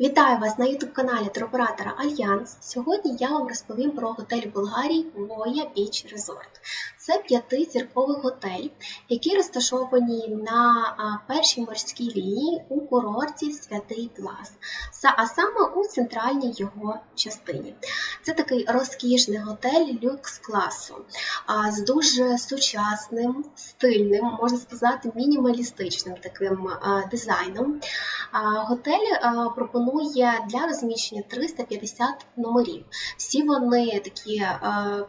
Вітаю вас на YouTube-каналі туроператора Альянс. Сьогодні я вам розповім про готель Болгарії Воя Біч Резорт. Це п'ятизірковий готель, який розташований на першій морській лінії у курорті Святий Плас, а саме у центральній його частині. Це такий розкішний готель люкс класу з дуже сучасним, стильним, можна сказати, мінімалістичним таким дизайном. Готель а, пропонує для розміщення 350 номерів. Всі вони такі е,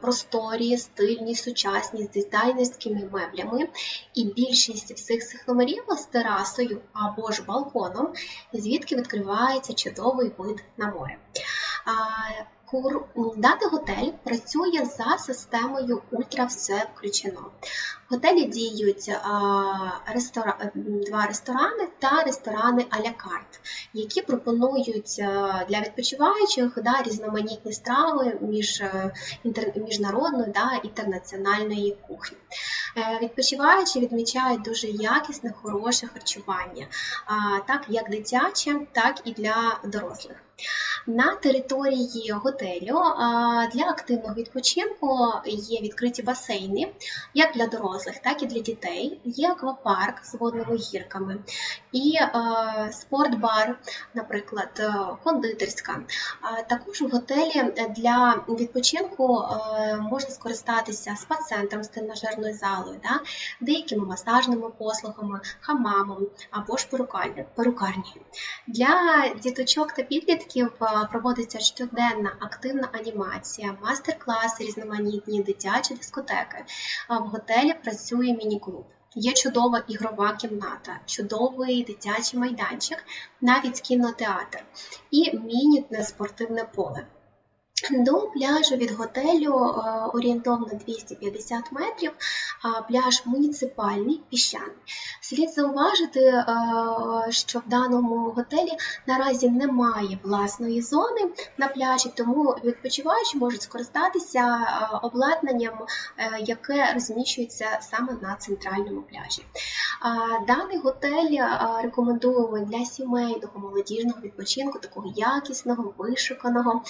просторі, стильні, сучасні, з дизайнерськими меблями. І більшість всіх цих номерів з терасою або ж балконом, звідки відкривається чудовий вид на море. Даний готель працює за системою Ультра все включено. В готелі діють а, рестора... два ресторани та ресторани а-ля карт, які пропонують для відпочиваючих да, різноманітні страви між е, міжнародної та інтернаціональної кухні. Е, Відпочиваючі відмічають дуже якісне, хороше харчування, так як дитяче, так і для дорослих. На території готелю для активного відпочинку є відкриті басейни, як для дорослих, так і для дітей. Є аквапарк з водними гірками і спортбар, наприклад, е, кондитерська. Також в готелі для відпочинку е, можна скористатися спа-центром з тренажерною залою, да, деякими масажними послугами, хамамом або ж перукарні. Для діточок та підлітків е, проводиться щоденна активна анімація, мастер-класи, різноманітні дитячі дискотеки. А В готелі працює міні-клуб. Є чудова ігрова кімната, чудовий дитячий майданчик, навіть кінотеатр і міні-спортивне поле. До пляжу від готелю е, орієнтовно 250 метрів, пляж муніципальний піщаний. Слід зауважити, е, що в даному готелі наразі немає власної зони на пляжі, тому відпочиваючі можуть скористатися е, обладнанням, яке розміщується саме на центральному пляжі. Даний готель рекомендуємо для сімейного молодіжного відпочинку, такого якісного, вишуканого.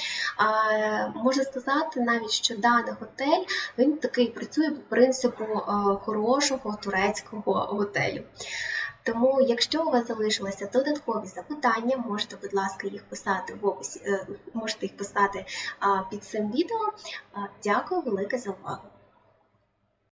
Можна сказати навіть, що даний готель він такий працює по принципу е, хорошого турецького готелю. Тому, якщо у вас залишилися додаткові запитання, можете, будь ласка, їх писати в описі, е, можете їх писати під цим відео. Дякую велике за увагу.